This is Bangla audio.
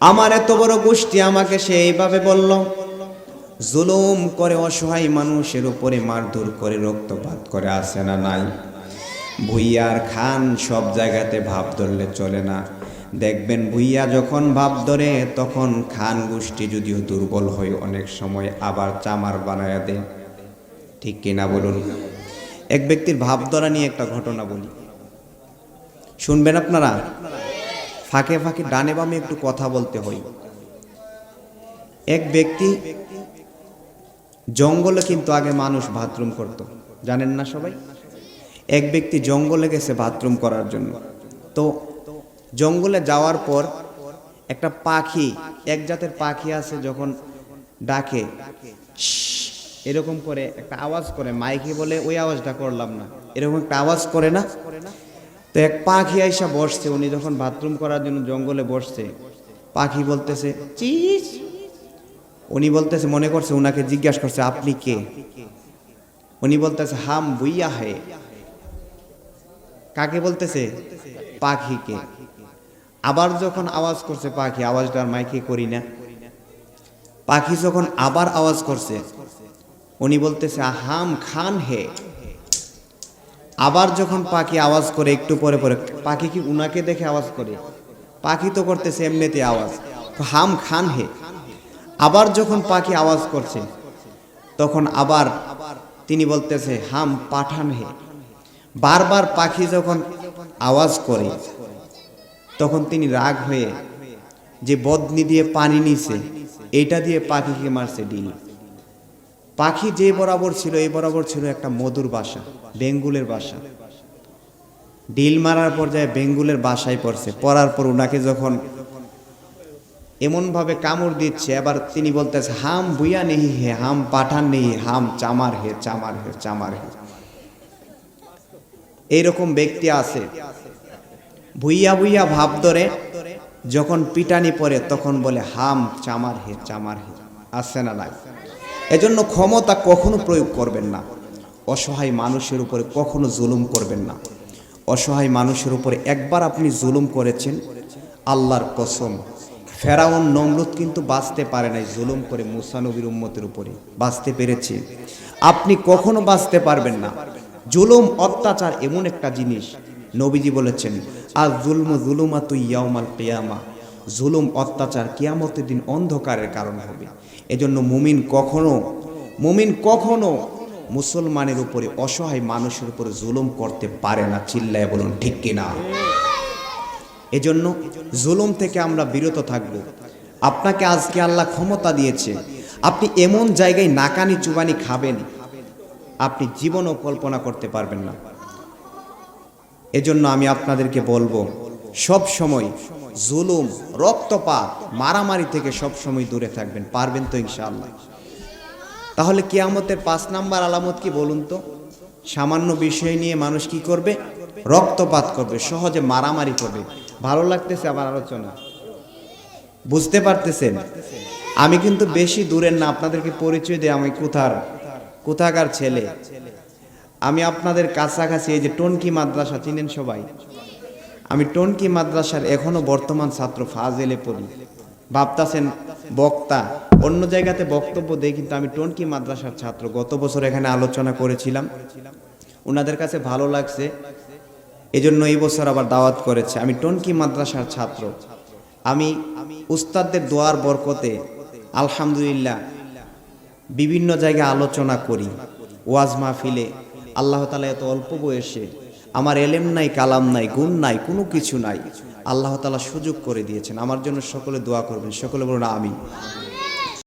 আমার এত বড় গোষ্ঠী আমাকে সে এইভাবে বলল, জুলুম করে অসহায় মানুষের উপরে মারধর করে রক্তপাত করে আসে না নাই? ভুইয়ার খান সব জায়গাতে ভাব ধরলে চলে না। দেখবেন ভুইয়া যখন ভাব ধরে, তখন খান গোষ্ঠী যদিও দুর্বল হয়, অনেক সময় আবার চামার বানায় দেয়। ঠিক কিনা বলুন? এক ব্যক্তির ভাব ধরা নিয়ে একটা ঘটনা বলি। শুনবেন আপনারা? ফাঁকে ফাঁকে ডানে বামে একটু কথা বলতে হয়। এক ব্যক্তি জঙ্গলে কিন্তু আগে মানুষ বাথরুম করত। জানেন না সবাই? এক ব্যক্তি জঙ্গলে গেছে বাথরুম করার জন্য। তো জঙ্গলে যাওয়ার পর একটা পাখি, এক জাতের পাখি আছে যখন ডাকে এরকম করে একটা আওয়াজ করে মাইকে বলে ওই আওয়াজটা করলাম না এরকম একটা আওয়াজ করে না তো এক পাখি আইসা বসছে, উনি যখন বাথরুম করার জন্য জঙ্গলে বসছে, পাখি বলতেছে, চিস! উনি বলতেছে, মনে করছে উনাকে জিজ্ঞাসা করছে, আপনি কে? উনি বলতেছে, হাম বুইয়া হে। কাকে বলতেছে? পাখিকে। আবার যখন আওয়াজ করছে পাখি, আওয়াজটা আর মাইকে করি না। পাখি যখন আবার আওয়াজ করছে, উনি বলতেছে, হাম খান হে। আবার যখন পাখি আওয়াজ করে একটু পরে পরে, পাখি কি উনাকে দেখে আওয়াজ করে? পাখি তো করতেছে এমনিতে আওয়াজ। হাম খান হে। আবার যখন পাখি আওয়াজ করছে, তখন আবার তিনি বলতেছে, হাম পাঠান হে। বারবার পাখি যখন আওয়াজ করে, তখন তিনি রাগ হয়ে যে বদনি দিয়ে পানি নিছে এইটা দিয়ে পাখিকে মারছে ডিল পাখি যে বরাবর ছিল, এই বরাবর ছিল একটা মধুর বাসা, বেঙ্গুলের বাসা। ডিল মারার পর্যায়ে বেঙ্গুলের বাসায় পড়ছে। পড়ার পর ওনাকে যখন এমনভাবে কামড় দিচ্ছে, এবার তিনি বলতেছে, হাম বুইয়া নেহি হে, হাম পাঠান নেহি, হাম চামার হে চামার হে চামার হে। এইরকম ব্যক্তি আছে। ভুইয়া ভুইয়া ভাব ধরে যখন পিটানি পরে তখন বলে, হাম চামার হে চামার হে আসছে না নাই? এজন্য ক্ষমতা কখনো প্রয়োগ করবেন না। অসহায় মানুষের উপরে কখনো জুলুম করবেন না। অসহায় মানুষের উপরে একবার আপনি জুলুম করেছেন, আল্লাহর কসম। ফেরাউন নমরুদ কিন্তু বাঁচতে পারে নাই জুলুম করে মুসানবীর উম্মতের উপরে। বাঁচতে পেরেছে। আপনি কখনো বাঁচতে পারবেন না। জুলুম, অত্যাচার এমন একটা জিনিস, নবীজি বলেছেন আর জুলম জুলুমা তুই ইয়ামাল কেয়ামা। জুলুম, অত্যাচার কিয়ামতের দিন অন্ধকারের কারণ হবে। এজন্য মুমিন কখনো মুমিন কখনো মুসলমানের উপরে অসহায় মানুষের উপরে জুলুম করতে পারে না, চিল্লায় বলুন, ঠিক কিনা এজন্য জুলুম থেকে আমরা বিরত থাকব। আপনাকে আজকে আল্লাহ ক্ষমতা দিয়েছে। আপনি এমন জায়গায় নাকানি চুবানি খাবেন, আপনি জীবনও কল্পনা করতে পারবেন না। এজন্য আমি আপনাদেরকে বলব, সব সময় জুলুম, রক্তপাত, মারামারি থেকে সব সময় দূরে থাকবেন, পারবেন তো ইনশাআল্লাহ। তাহলে কিয়ামতের পাঁচ নাম্বার আলামত কি বলুন তো? সামান্য বিষয় নিয়ে মানুষ কি করবে? রক্তপাত করবে, সহজে মারামারি করবে। ভালো লাগতেছে আমার আলোচনা? বুঝতে পারতেছেন? আমি কিন্তু বেশি দূরের না, আপনাদেরকে পরিচয় দিই, আমি কোথার? কোথাকার ছেলে? আমি আপনাদের কাছাকাছি, এই যে টনকি মাদ্রাসা, চিনেন সবাই? আমি টনকি মাদ্রাসার এখনও বর্তমান ছাত্র ফাজেলে পড়ি। ভাবতাছেন বক্তা, অন্য জায়গাতে বক্তব্য দেই, কিন্তু আমি টনকি মাদ্রাসার ছাত্র। গত বছর এখানে আলোচনা করেছিলাম। ওনাদের কাছে ভালো লাগছে। এজন্য এই বছর আবার দাওয়াত করেছে। আমি টনকি মাদ্রাসার ছাত্র। আমি উস্তাদদের দোয়ার বরকতে আলহামদুলিল্লাহ বিভিন্ন জায়গায় আলোচনা করি। ওয়াজ মাহফিলে আল্লাহ তালা এত অল্প বয়সে আমার এলেম নাই, কালাম নাই, গুণ নাই, কোনো কিছু নাই। আল্লাহ তালা সুযোগ করে দিয়েছেন। আমার জন্য সকলে দোয়া করবেন, সকলে বলুন আমি